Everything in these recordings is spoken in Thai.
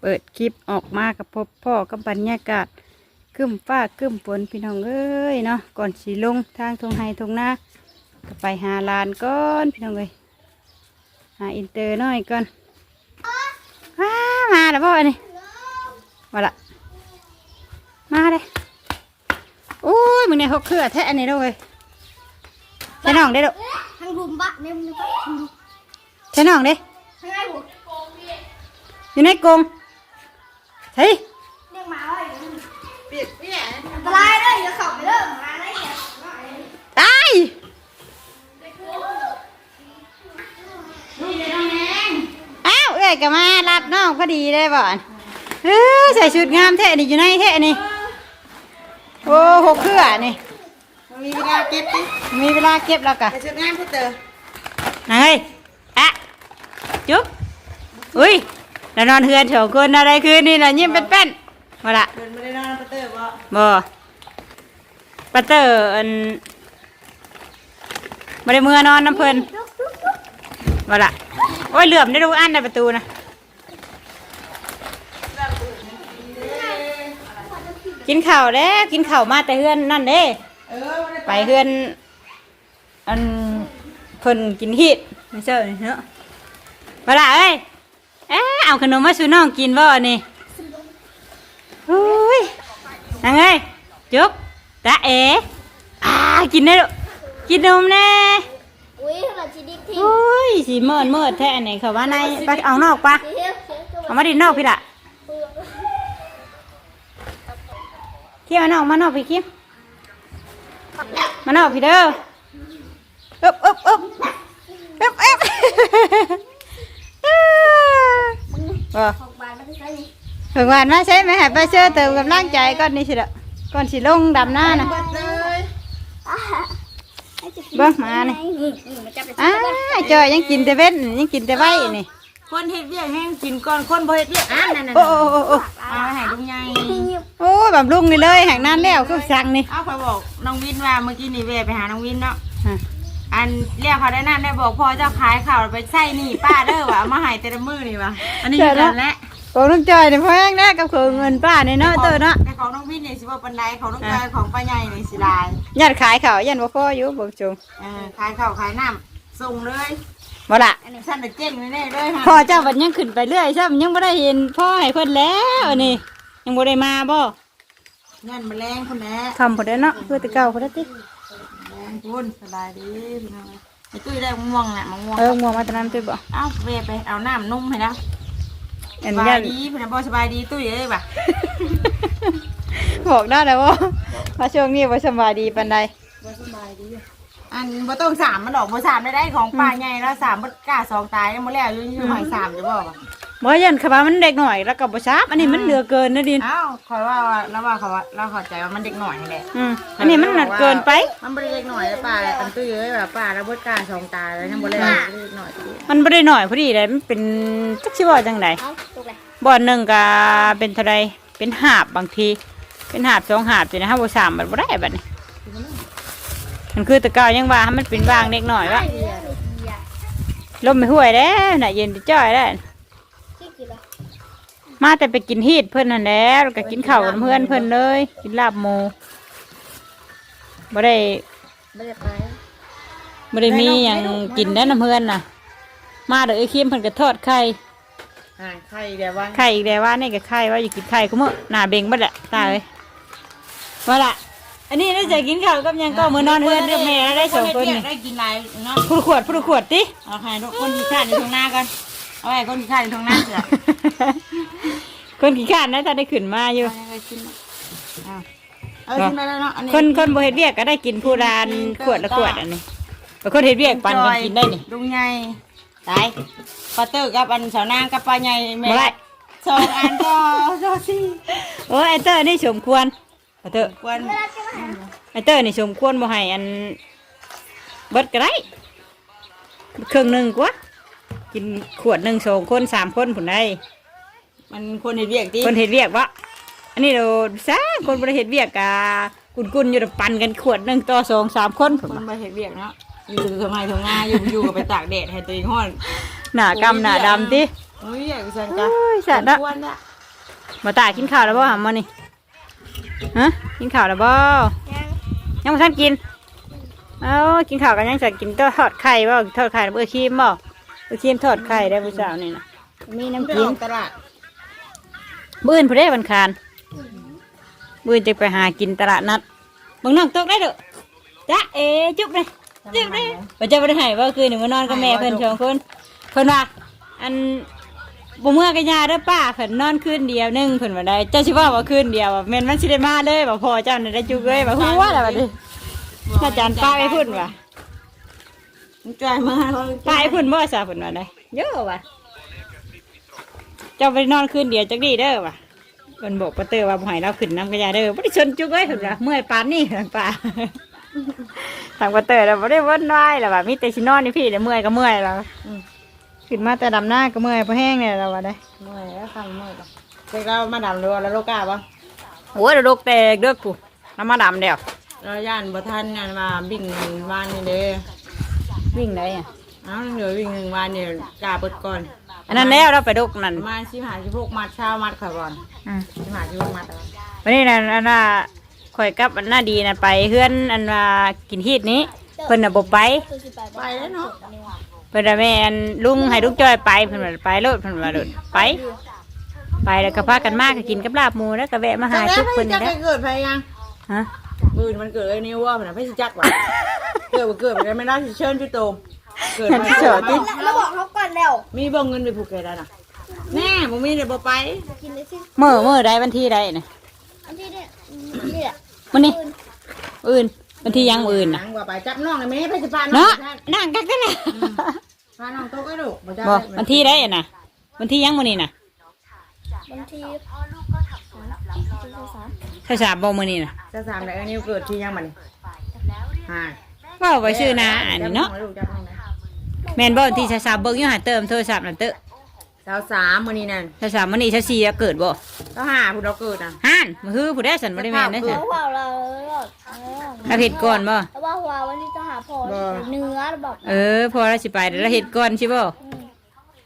เปิดคลิปออกมากับพบพ่อกับบรรยากาศครึ้มฟ้าครึ้มฝนพี่น้องเอ้ยเนาะก่อนสีลงทางทงไฮทงนาก็ไปหาลานก่อนพี่น้องเอ้ยหาอินเตอร์หน่อยก่อนว้ามาแล้วพ่อนี่มาละมาเลยโอ้ยมึงเนี่ยเขาเครือแท้อันนี้ด้วยใช่น้องได้อลูกทางรุมบะเนี่ยมันก็ทางรุมใช่น้องเด้ทางไอ้หัว อยู่ในกรงเฮ้ยเรียกหมาว่าอย่างนี้อันตรายเลยอย่าเข้าไปเด้อหมาอะไรเนี่ยตายอ้าวเอ้ยก็มารับน้องพอดีได้บ่อนเฮ้ยใส่ชุดงามแท้นี่อยู่ในแท้นี่โอ้หกเครือนี่มีเวลาเก็บดิมีเวลาเก็บแล้วกะไปชุดงานพูดเตอนายอะจุ๊บอุ้ย แล้วนอนเฮือนสองคนอะไรคืนนี่ล่ะยิ้มเป็นแป้นมาละเดินไม่ได้นอนพูดเตอบ่บ่ปัตเตอร์อันบ่ได้เมื่อนอนน้ำเพิ่นมาละโอ้ยเหลื่อมได้ดูอันในประตูนะกินข้าวแล้วกินข้าวมาแต่เฮือนนั่นเด้เออไม่ได้ไปเฮือนอันเพิ่นกินฮีดไม่เชื่อนี่เนาะมาละเอ้ย เอ๊ะเอาขนมมาสู่น้องกินบ่อันนี่โอ้ยนังเอ้ยจุ๊บตาเอ๋อ่ากินได้ลูกกินนมแน่อุ้ยเราชีดิกทีโอ้ยสีเมิดเมิดแท้อันไหนเขาว่าในไปเอานอกปะเฮ้ยเฮ้ยเอามาดินนอกพี่ละเที่ยมานอกมานอกพี่เคี้ยมมานอกพี่เด้ออึบอึบอึบอึบอึบ บ่หกบาทไม่ได้ใช้นี่ถึงวันมาใช่ไหมให้ไปเชื่อเติมกำลังใจก่อนนี่สิละก่อนสิลงดำหน้านะเบิดเลยเบิ่งมานี่อืมอืมมันจับไปอ้าจอยยังกินแต่เว้นยังกินแต่ไว้นี่คนเฮ็ดเวียกแห้งกินก่อนคนบ่เฮ็ดเวียกอะนั่นน่ะโอ้โอ้โอ้โอ้เอาให้ลุงใหญ่โอ้ยบำรุงนี่เลยแห่งนั้นแล้วคือสั่งนี่เอาคอยบอกน้องวินว่าเมื่อกี้นี่เวไปหาน้องวินเนาะฮะ อันเรียกเขาได้นั่นได้บอกพ่อเจ้าขายข่าวไปใส่นี่ป้าเด้อว่ะเอามาให้แต่ละมื้อนี่ว่ะอันนี้คือกันแหละของน้องจอยนี่แพงนะกับของเงินป้านี่เนาะเตอเนาะแต่ของน้องวินนี่สิบ่ปานใดของน้องจอยของป้าใหญ่นี่สิหลายยันขายเขาวยันบ่พออยู่เบิ่งจงเออขายข้าวขายน้ำส่งเลยบ่ล่ะอันนี้ฉันน่ะเจ๊งแน่ๆเลยฮะพ่อเจ้าบัดยังขึ้นไปเรื่อยซ้ำยังบ่ได้เห็นพ่อให้เพิ่นแล้วอันนี่ยังบ่ได้มาบ่เงินมาแรงคนแหละคำพุ่นเด้อเนาะคือแต่เก่าพุ่นเด้อติ แรงคุณสบายดีพี่น้องไอ้ตุ้ยได้มะม่วงน่ะมะม่วงเออง่วงมาแตะนั้นตุ้ยบ่เอ้าเวไปเอาน้ำนุ่มให้นะอันสบายัยนดีพี่น้องบ่สบายดีตุ้ยเอ้ยบ่ะบอกได้แล้วว่าว่าช่วงนี้บ่สำบายดีปานใดอันบ่ต้องสามมันดอกบ่สามได้ได้ของป้าใหญ่แล้วสามบ่กล้าสองตายยังบ่แล้วอยู่อยู่หอยสามจะบอกว่า บ่ยันคำว่ามันเด็กหน่อยแล้วก็บ่ทราบอันนี้มันเหลือเกินนะดินเอ้าคอยว่าแล้วว่าเขาว่าเราเข้าใจว่ามันเด็กหน่อยนี่แหละอืมอันนี้มันหนักเกินไป มันบ่ได้เด็กหน่อยแล้วป้าอันตุ้ยเอ้ยแบบป้าแล้วบ่กล้าสองตายแล้วยังบ่แล้วเด็กหน่อยมันบ่ได้หน่อยพอดีเลยมันเป็นจักสิว่าจังไดเอาถูกเลยบ่อนหนึงก็เป็นเท่าใดเป็นหาบบางที เป็นหาบสองหาบสินะฮะบ่สามบัดบ่ได้บัดนี้มันคือแตะเกายังว่าให้มันเป็นวางเด็กหน่อยวะเบียร์เบียร์ลมไม่ห่วยแล้วน่ะเย็นจะจ้อยแล้วที่กี่ละ มาแต่ไปกินฮีดเพิ่นนั่นแหล้วแล้วก็กินข้าวกับเพื่อนเพิ่นเลย กินลาบหมูบ่ได้ไม่ได้ไปบ่ได้มีหยังกินแล้วน้ำเพื่อนน่ะ มาเด้อไอ้คิมเพิ่นก็ทอดไข่อ่าใครเดี๋ยวว่าไข่อีกแล้วว่านี่ก็ไข่ว่าอยู่กินไข่กูมื้อหน้าเบ่งเบิดแหละตายเลยว่าล่ะอันนี้ได้จะกินข้าวกับหยังก็มื้อนอนเฮือนเด้อแม่ได้สองคนนี่ได้กินหลายเนาะผู้ขวดผู้ขวดติเอาให้ทุกคนที่ข้านอยู่ตรงหน้ากัน เอาไว้คนที่ข้านอยู่ตรงหน้าเสือคนขี้ข้านนะถ้าได้ขึ้นมาอยู่ เอาไปกินเอาเอากินได้แล้วเนาะอันนี้คนคนบ่เฮ็ดเวียกก็ได้กินผู้รานขวดละขวดอันนี้แต่คนเฮ็ดเวียกปันกันกินได้นี่ลุงใหญ่ตายปลาเตอร์กับอันสาวนางกับปลาใหญ่แม่บ่ได้สองอันก็โซซี่โอ้ยไอเตอร์นี่สมควรไอเตอร์กวนไอเตอร์นี่สมควรบ่ให้อันเบิดก็ได้ครึ่งหนึงกว่า กินขวดหนึ่งสองคนสามคนผุนได้มันคนเห็ดเวียกดิคนเฮ็ดเวียกวะอันนี้เราซะคนบ่ได้เฮ็ดเวียกกะกุนๆอยู่แต่ปันกันขวดหนึ่งต่อสองสามคนผุนคนวะมาเห็ดเวียกเนาะอยู่ทำไมทำงานอยู่อยู่กับไปตากแดดให้ตัวเองห้อนหน้ากำหน้าดำติโอ้ยอยากสันกะโอ้ยสัตว์ละควรเนี่ยมาตายกินข้าวแล้วบ่หำมานี่ฮะกินข้าวแล้วบ่ยังยังไม่ทันกินเอากินข้าวกันยังจะกินก็ทอดไข่บ่ทอดไข่เบอร์ครีมบ่ เบอร์ครีมทอดไข่ได้ผู้สาวนี่นะมีน้ำไปกิอนอกตลาดมื้ออื่นผู้ได้วันคารมื้ออื่นจะไปหากินตลาดนัดเบางน้องตกได้เด้อจ้าเอจุ๊บเลยจุ๊บเลยว่าจะบ่ได้ให้ว่าคืนหนึ่งมานอนกับแม่เพิ่นสองคนเพิ่นว่าอันบ่เมื่อกันยาเด้อป้าเพิ่นนอนคืนเดียวหนึงเพิ่นว่าได้เจ้าสิว่าว่าคืนเดียวว่าแม่นมันสิได้มาเลยว่าพ่อเจ้าน่ะได้จุกเลยว่าฮู้ว่าแล้วบัดนี้อาจารย์ป้าไปพูดว่า มึงจ่ายมาเขาป้าไอ้พุ่นบ่ซาพุ่นว่าได้เยอะว่ะเจ้าไปนอนคืนเดียวจักดีเด้อว่ะเพิ่นบอกป้าเตอว่าบ่ให้เราขึ้นน้ำกระยาเด้อบ่ได้ชนจุกเอ้ยเพิ่นว่าเมื่อยปานนี้เพิ่นป้าทางป้าเตอแล้วบ่ได้วนวายแล้วว่ามีแต่สินอนนี่พี่เดี๋ยวเมื่อยก็เมื่อยแล้วอืมขึ้นมาแต่ดำหน้าก็เมื่อยพอแห้งเนี่ยเราว่าได้ เมื่อยแล้วคำเมื่อยปะเด็กเรามาดำเรือแล้วโลกาปะโอ้ยเดี๋ยวลูกแตกเด้อกูน้ำมาดำเดียวเราย่านบ่ทันงานมาบิ่งวานนี่เด้ วิ่งได้อะเอ้าเหลือวิ่งหนึ่งวานเนี่ยกาเปิดก่อนอันนั้นแล้วเราไปดกนั่นประมาณสิบห้าสิบหกมัดเช้ามัดข่อยก่อนอืมสิบห้าสิบหกมัดเอาวันนี้นะอันน่ะข่อยกับอันน่าดีนะไปเพื่อนอันว่ากินฮีดนี้เพิ่นน่ะบ่ไปตัวสิไปไปแล้วเนาะเพิ่นว่าแม่อันลุงให้ลุงจ้อยไปเพิ่นว่าไปโลดเพิ่นว่าโลดไป ไปแล้วก็พากันมากก็กินกับลาบหมูแล้วก็แวะมาหาจุกเพิ่นจะนี่ไปแหละเกิดไปยังฮะปืนมันเกิดไอ้นี่ว่ามันไม่สิจักว่ะเกิดบ่เกิดไปไม่ได้สิเชิญพี่โตมเกิดไปแล้วบอกเขาก่อนแล้วมีบ่เงินไปผูกแกได้น่ะแน่บ่มีเดี๋ยวบ่ไปกินเลยสิมื้อมื้อใดวันที่ใดน่ะอันที่เนี่ยนี่แหละมื้อนี้อื่นวันที่ยังมื้ออื่นหนัน่ะงกว่าไปจับน้องเลยแม่ไปสิพาน้องเนาะไปนั่งกันกันน่ะพาน้องโตก็ลูกบ่จ้าบ่วันที่ใดน่ะวันที่ยังมื้อนี้น่ะบางทีสามถ้าสามบ่มื้อนี้น่ะจะสามได้อันนี้เกิดที่ยังมันฮะ เว้าไปชื่อนาอันนี้เนาะจับน้องเลยแม่นบ่วันที่สามเบิ่งอยู่หาเติมโทรศัพท์นั่นเตอะสาวสามมื้อนี้นั่นถ้าสามมื้อนี้ถ้าสี่เกิดบ่ก็หาผู้เราเกิดน่ะห่านมือฮือผู้ได้สันบ่ได้แม่นได้แล้สันวว่าเราเราเห็ดก่อนบ่แล้วว่าว่าวันนี้จะหาพอเนื้อบอกเออพอเราสิไปเดี๋ยวเราเห็ดก่อนใช่บ่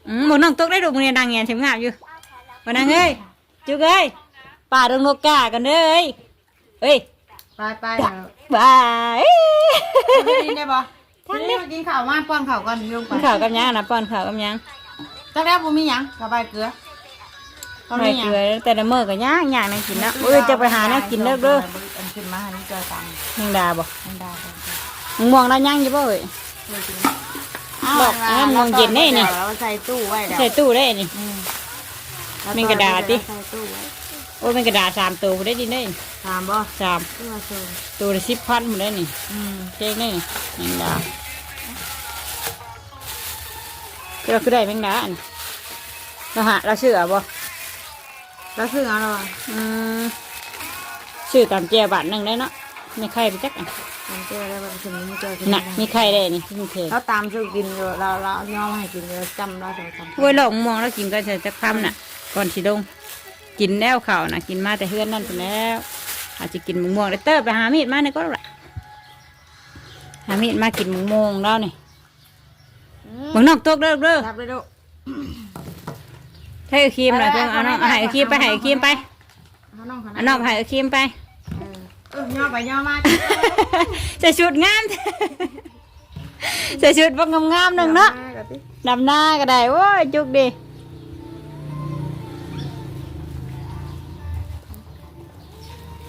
อืมหมน้องตกได้ดูมื้อนี้นางแงนเข็มงามอยู่บ่นางเอ้ยจุกเอ้ยป่าดงนกกากันเด้อเอ้ยเอ้ย ไปไปเดี๋ยวบายไปกินได้ปะทีนี้มากินข้าวมาป้อนข้าวก่อนลงไปกินข้าวกับหยังนะป้อนข้าวกับหยังตอนแรกผมมีหยังสบายเกลือตอนไม่นี้หยังเกลือแต่ละมื้อก็ย่างย่างนั่งกินนะเอ้ยจะไปหาแนวกินเด้อเด้ออันขึ้นมาอันนี้เจอตังค์แมงดาบ่อันดาไปมึงมองแล้วย่างอยู่บ่เอ้ยบอกให้มันมองเย็นแน่นี่เราใส่ตู้ไว้เดี๋ยวใส่ตู้ได้นี่อืมมีกระดาษดิใส่ตู้ไว้โอ้ยแมันกระดาษสามตัวได้ดิเด้ ถามบ่สามตู้มาโซนตัวละสิบพันหมดได้นี่อืมเจ๊งได้นี่แมงดาเราคือได้แมงดาอันเราหาเราชื่ออะบ่แล้วซื้อเอาแล้วอะอืมชื่อตามเจียบาทหนึ่งได้เนาะมีไข่ไปจักอันทำเจอแล้วแบบถึงนี้เจอกินน่ะมีไข่ได้นี่มีเทเราตามซื้อกินอยู่เราเราย่อมาให้กินอยู่จำเราสองสามโอ้ยหลงมองแล้วกินก็จะจะคำน่ะ ก่อนสิลงกินแล้วข่าวน่ะ กินมาแต่เฮือนนั่นไปแล้ว อาจจะกินมะม่วงได้เตอร์ไปหามีดมาเนี่ยก็ได้หามีดมากินมะม่วงแล้วนี่มึงนอกตกเด้อเด้อรับเลยลูกให้เอาครีมหน่อยเพิ่งเอาน้องเอาให้เอาครีมไปให้เอาครีมไปเอาน้องเขาเอาน้องให้เอาครีมไปเออเออย่อไปย่อมาใส่ชุดงามใส่ชุดบักงามๆหนึ่งเนาะย่อมกับพี่ดำหน้าก็ได้โว้ยจุกดิ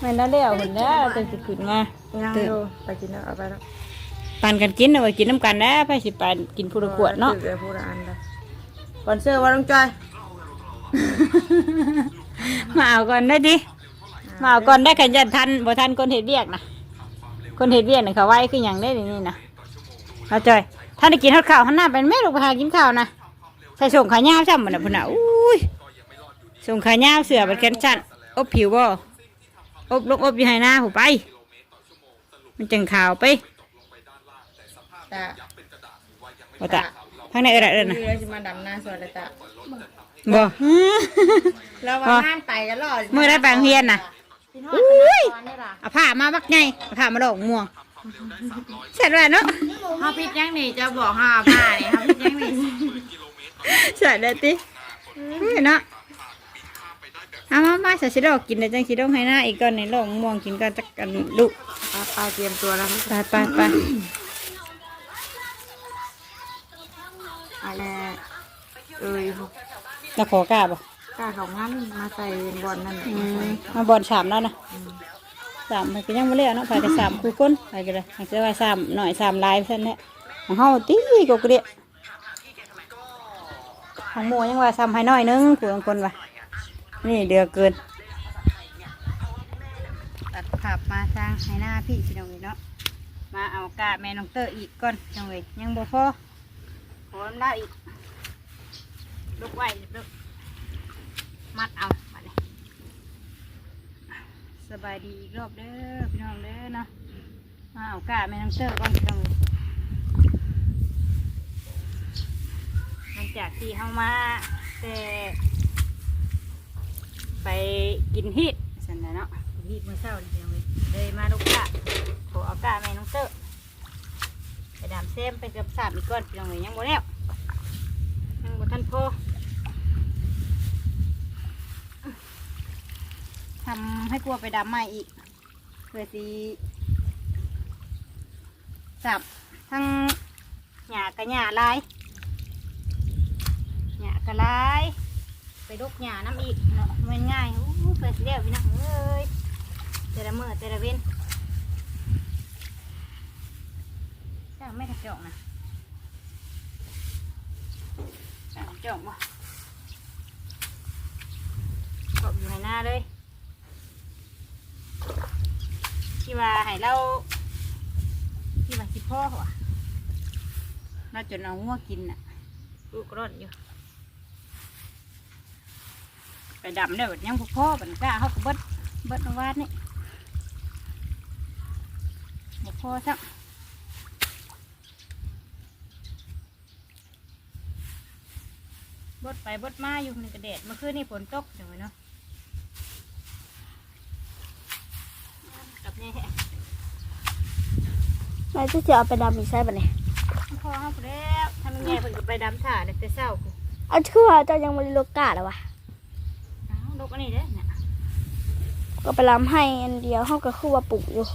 มันน่าเลี้ยวหุ่นแล้วจะสิขึ้นมายังตื่นดูไปกินแล้วเอาไปแล้วปันกันกินเอาไว้กินน้ำกันนะไปสิปันกินผู้ละขวดเนาะตื่นพูดอันเลยก่อนเสื้อว่าต้องจอยมาเอาก่อนได้ดิมาเอาก่อนได้ขันยันทันบ่ทันคนเห็ดเวียกนะคนเห็ดเวียกนี่เขาไว้คืออย่างได้นี่นะเอาจอยท่านได้กินทอดข้าวหันหน้าเป็นแม่ลูกไปหากินข้าวนะใส่ส่งขายาวช่ำมันนะพุ่นน่ะอุ้ยส่งขายาวเสือเป็นแขนสั้นอบผิวบ่ อบลงอบอยู่ให้หน้าหูไป มันจังขาวไปแต่ว่าตะข้างในเออเออนะเรือจะมาดำหน้าสวยเลยตะบ่แล้วว่างานไปกันหรอเมื่อได้ไปโรงเรียนน่ะอุ้ยนี่ล่ะเอาผ้ามาบักไงเอาผ้ามาดอกม่วงเสร็จแล้วเนาะเฮาพิดยังนี่จะบอกห้าผ้านี่เฮาพิดยังนี่ใส่เลยติเฮ้ยเนาะ เอามามาใส่สิดอกกินแต่จังสิดอกให้หน้าอีกก่อนในลองม่วงกินกันจักกันลูกปลาปลาเตรียมตัวแล้วไปไปไปอะไรเอ้ยเราขอกล้าบ่กล้าของงั้นมาใส่บอลนั่นแหละอืมมาบอลสามแล้วนะสามไปก็ยังไม่เล่เนาะไปก็สามคู่ก้นไปก็เลยอาจจะว่าสามหน่อยสามลายเท่านั้นแหละของเฮาตีกกเดียของหมูยังว่าสามให้น้อยนึงผู้บางคนว่า นี่เดือเกินตัดขับมาทางให้หน้าพี่พี่น้องเอ๋ยเนาะมาเอากาแม่น้องเตอร์อีกก่อนพี่น้องเอ๋ยยังบ่พอขอได้อีกลุกไว้ลุกมัดเอามาเลยสบายดีอีกรอบเด้อพี่น้องเด้อเนาะมาเอากาแม่น้องเตอร์ก่อนพี่น้องเอ๋ยหลังจากที่เฮามาแต่ ไปกินฮีทสันนะเนาะกินฮีทเมื่อเช้านี่พี่น้องเอ๋ยเลยมาลูกกะขอเอากาแม่น้องเตอร์ไปดามเซมไปเกือบสามอีกก้อนพี่น้องเอ๋ยยังบ่แล้วยังบ่ทันพอทำให้กลัวไปดำใหม่อีกเพื่อสีจับทั้งหญ้ากับหญ้าลายหญ้ากับลาย ไปดกหญ้าน้ำอีกเนาะมันง่ายอู้เปิดเรียวพี่น้องเอ้ยแต่ละมือแต่ละเว้นจ้างไม่กระจอกนะจ้างกระจอกบ่กบอยู่ในหน้าเลยที่ว่าให้เราที่ว่าสิพ่อว่ะเราจนเอางัวกินน่ะลูกร้อนอยู่ ไปดำได้แบบยังบ่พ่อบัดนกล้าเขาก็เบิดเบิดนวาดนี่บ่พ่อซักบดไปบดมาอยู่ในกระเด็ดเมื่อคืนนี่ฝนตกเดี๋ยวไว้เนาะกลับนี่แฮะแม่จะจะเอาไปดำอีกใช่ปะเนี่ยพอครับแล้วทำยังไงเพิ่นก็ไปดำถ่าเด็กแต่เช้ากูเอาชื่อว่าเจ้ายังไม่ได้โลกาหรอวะ อ้าวลูกอันนี้เด้อเนี่ยก็ไปรำให้อันเดียวเขาก็คือว่าปลูกอยู่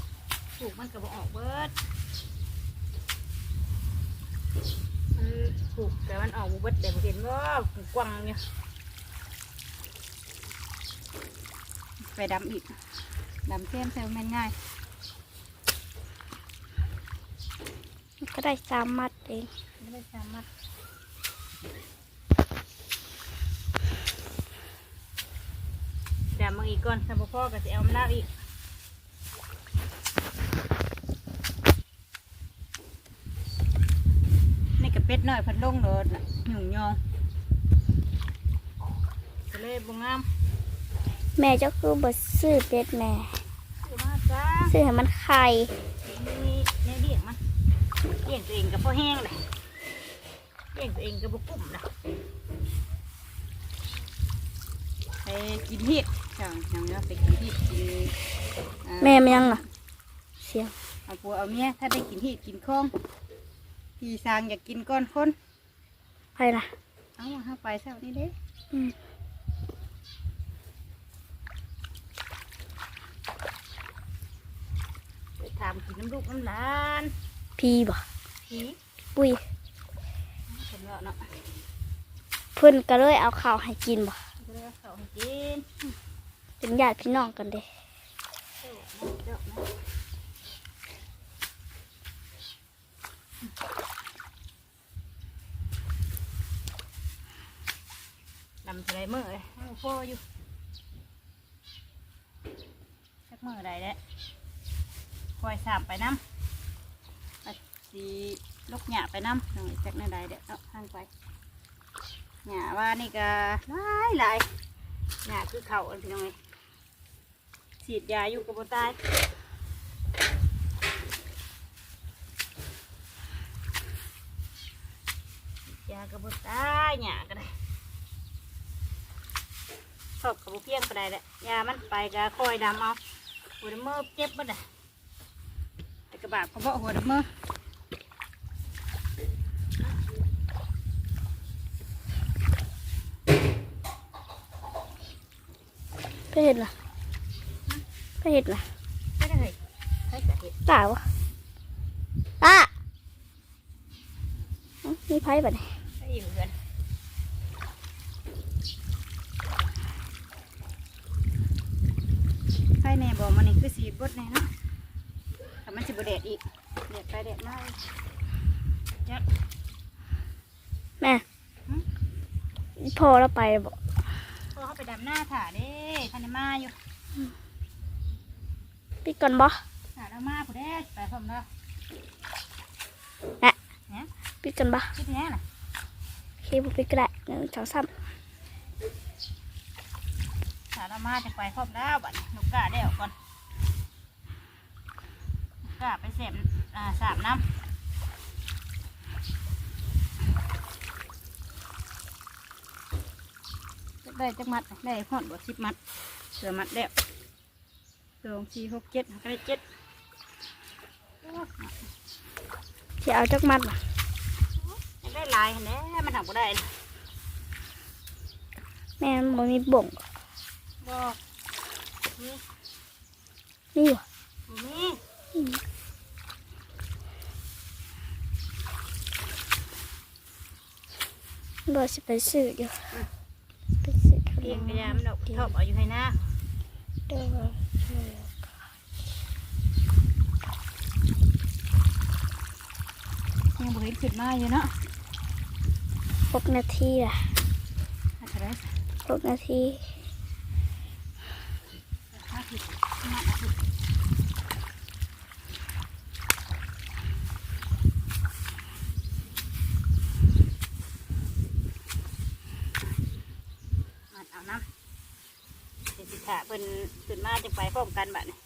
ปลูกมันก็บ่ออกเบิดมันปลูกแต่มันออกบ่เบิดเดี๋ยวเห็นว่ากว้างเนี่ยไปดำอีกดำเส้นเซลแม่นง่ายก็ได้สามมัดเองไม่ได้สามารถดำมาอีกก่อนสับพ่อก็จะเอามาลาอีกนี่กับเป็ดน้อยพัดลงโดดน่ะหยุ่งยองก็เลยบงงามแม่เจ้าคือบดซื้อเป็ดแม่ คือมาจ้าซื้อให้มันไข่นี่เลี้ยงมันเลี้ยงตัวเองกับพ่อแห้งเลยเลี้ยงตัวเองกับบุกุ้มนะไปกินเห็ด จังจังเนาะไปกินเห็ดกินอ่าแม่มันยังน่ะ เสียงเอาผัวเอาเมียถ้าได้กินเห็ดกินข้องพี่สร้างอยากกินก้อนคนไปนะเอาเข้าไปเท่านี้เด้อืม ไปถามกินน้ำลูกน้ำหลานพีบ่ผีปุ้ยคนละเนาะ เพื่อนก็เลยเอาข้าวให้กินบ่ ก็เลยเอาเขาให้กิน เป็นญาติพี่น้องกันเด้เจ้านะลำทะเลเมื่อเลยโอ้โหอยู่สักเมื่อใดแล้วคอยสามไปน้ำอาสีลูกหยาไปน้ำหน่อยจากในใดเด็ดเอาทางไปหยาว่านี่ก็หลายหลายหยาคือเขาอันที่น้องเลย ฉีดยาอยู่กับบตายยากระบุตายหยาก็ได้ชอบกระบุเพียงก็ได้แหละยามันไปก็คอยดำเอาหัวดมือเจ็บบ่ได้แต่กระบาดเพราะหัวดมือไปเห็นล่ะ ไปเห็นล่ะไม่ได้เลยใช้กระเทียมตาวะตาเอ้ามีไพ่บัดนี้ใช้อยู่เงินไฟแน่บอกมันนี่คือสีบดแน่เนาะแต่มันสิบแดดอีกแดดไปแดดมาจัดแม่พอแล้วไปบอกพอเขาไปดำหน้าถ่าเด้ทันได้มาอยู่ ปิดก่อนบ่ถ่าแล้วมาผู้แดดไปพร้อมแล้วปิดก่อนบ่คิดแน่น่ะเคบุปิดก็ได้หนึ่งสองสามถ่าแล้วมาจะไปพร้อมแล้วบัดนี้ลูกกาเดี๋ยวก่อนลูกกาไปเสพอ่าสามน้ำได้จักมัด ได้หอดบ่สิบมัดเสือมัดแล้ว สองสี่หกเจ็ดก็ได้เจ็ดที่เอาจักมัดบ่ยังได้หลายแน่มันทำก็ได้นะแม่มันบ่มีบ่งบอกนี่อยู่บ่มีบ่สิไปซื้ออยู่ไปซื้อขนเพียงมพยายามดอกชอบเอาอยู่ให้หน้าเด้อ ยังบ่เห็นขึ้นมาอยู่เนาะหกนาทีล่ะอาจจะได้หกนาทีมาผิดมาเอาผิดมาเอาน้ำเดี๋ยวสิถาเพิ่นขึ้นมาจะไปพร้อมกันบัดนี้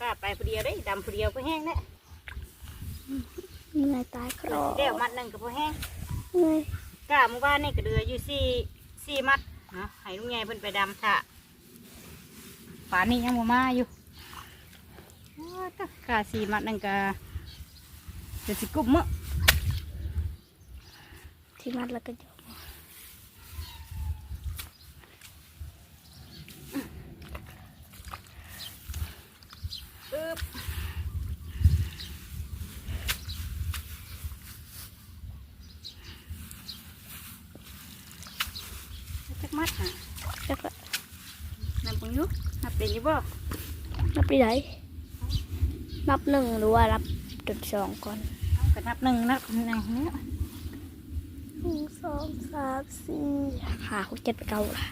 กล้าไปผู้เดียวได้ดำผู้เดียวก็แห้งแน่มีนายตายครอเดี๋ยวมัดหนึ่งก็พอแห้งเอ้ยกล้าเมื่อวานนี่ก็เดืออยู่สี่สี่มัดเนาะให้ลุงใหญ่เพิ่นไปดำค่ะป่านนี้ยังบ่มาอยู่โอ้ยตะกล้าสี่มัดนั่นก็จะสิกุบมื้อที่มัดแล้วก็ยก อึบจักมั ดอะแล้วก็นับเบิ่งอยู่นับเป็นอยู่บ่นับไปไหนนับหนึ่งหรือว่านับจุดสองก่อนเอาก็นับหนึ่งนับหนึ่งเนี่ยหนึ่งสองสามสี่ห้าหกเจ็ดแปดเก้าล่ะ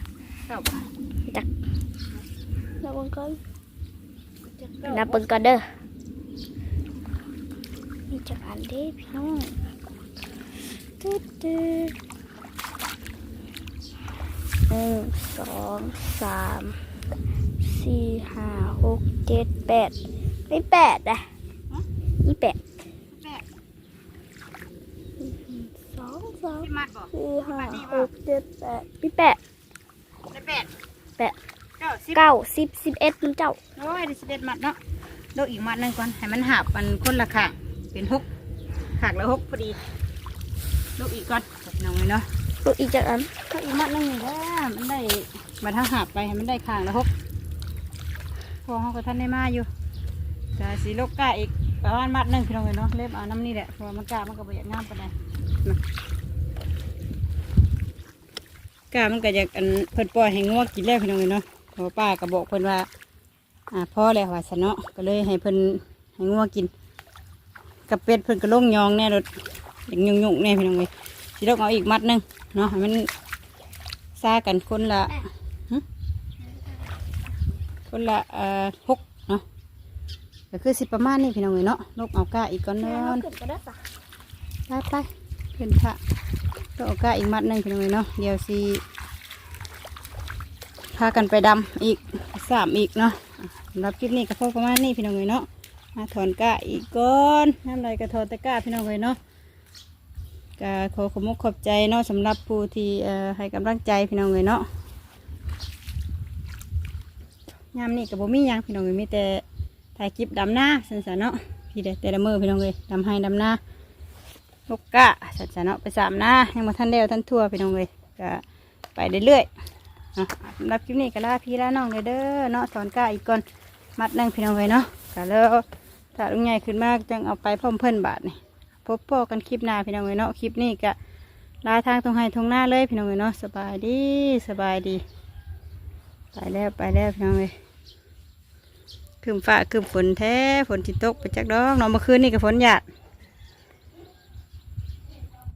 เก้าบาทจักนับเบิ่งก่อนเจ็ดเก้านับเบิ่งก่อนเด้อมีจักอันเด้พี่น้องตึ๊ดตึ๊ดห นึ่งสองสามสี่ห้าหกเจ็ดแปดไม่แปดนะนี่แปดแปดสองสามที่มัดบ่สี่ห้าหกเจ็ดแปดพี่แปดได้แปดแปดเก้าสิบเก้าสิบสิบเอ็ดมันเจ้าโอ้ยได้สิบเอ็ดมัดเนาะโลกอีกมัดหนึงก่อนให้มันหับมันคนละขางเป็นหกขางละหกพอดีโลกอีกก่อนน้องเลยเนาะ ลูกอีกจากอันโลกอีกมัดหนึงนี่แหละมันได้มาทั้งหับไปให้มันได้ขางละหกพอเขาก็ท่านได้มาอยู่แต่สีโลกก้าอีกประมาณมัดหนึงพี่น้องเลยเนาะเล็บเอาน้ำนี่แหละพอมันกามันก็บ่อยากงามปานใดนกามันก็อยากอันเพิ่นปล่อยให้งัวกินแล้วพี่น้องเลยเนาะพอป้าก็บอกเพิ่นว่าอ่าพ่อแล้วว่าสนะก็เลยให้เพิ่นให้งัวกินกับเป็ดเพิ่นก็ลงยองแน่รถอย่างยุ่งยุ่งๆแน่พี่น้องเลย สิลกเอาอีกมัดหนึงเนาะให้มันซากันคนละหึคนละเอ่อหกเนาะก็คือสิประมาณนี้พี่น้องเลยเนาะลกเอาก้าอีกก่อนเนแม่อเขานขึ้นก็ได้ปะไปไปเพิ่นพระลกเอาก้าอีกมัดหนึงพี่น้องเลยเนาะเดี๋ยวสิพากันไปดำอีกสามอีกเนาะสำหรับคลิปนี้ก็พอประมาณนี้พี่น้องเลยเนาะมาถอนกะอีกก้อนน้ำลายกระถอนตะกร้าพี่น้องเลยเนาะ ก็ขอขอบมุกขอบใจเนาะสำหรับผู้ที่ให้กำลังใจพี่น้องเลยเนาะยามนี้กับบ่มีหยังพี่น้องเลยมีแต่ถ่ายคลิปดำหน้าสันสเนาะพี่เด็แต่ละมือพี่น้องเลยดำให้ดำหน้าลูกกะสันสเนาะไปสามหน้ายังมาท่านเดียวท่านทั่วพี่น้องเลยก็ไปเรื่อยๆสำหรับคลิปนี้ก็ลาพี่ลาน้องเลยเด้อเนาะสอนก้าอีกก่อนมัดหนึงพี่น้องไว้เนาะก็แล้วถ้าลุงใหญ่ขึ้นมากจังเอาไปพร้อมเพื่อนบาทนี่ พบพอกันคลิปหน้าพี่น้องเนาะคลิปนี้ก็ลาทางตรงให้ตรงหน้าเลยพี่น้องเนาะสบายดีสบายดี ไปแล้วไปแล้วพี่น้องเลยคืมฝ้าคืมฝนแท้ฝนจิตตกไปจากดอกนอนเมื่อคืนนี่ก็ฝนหยาด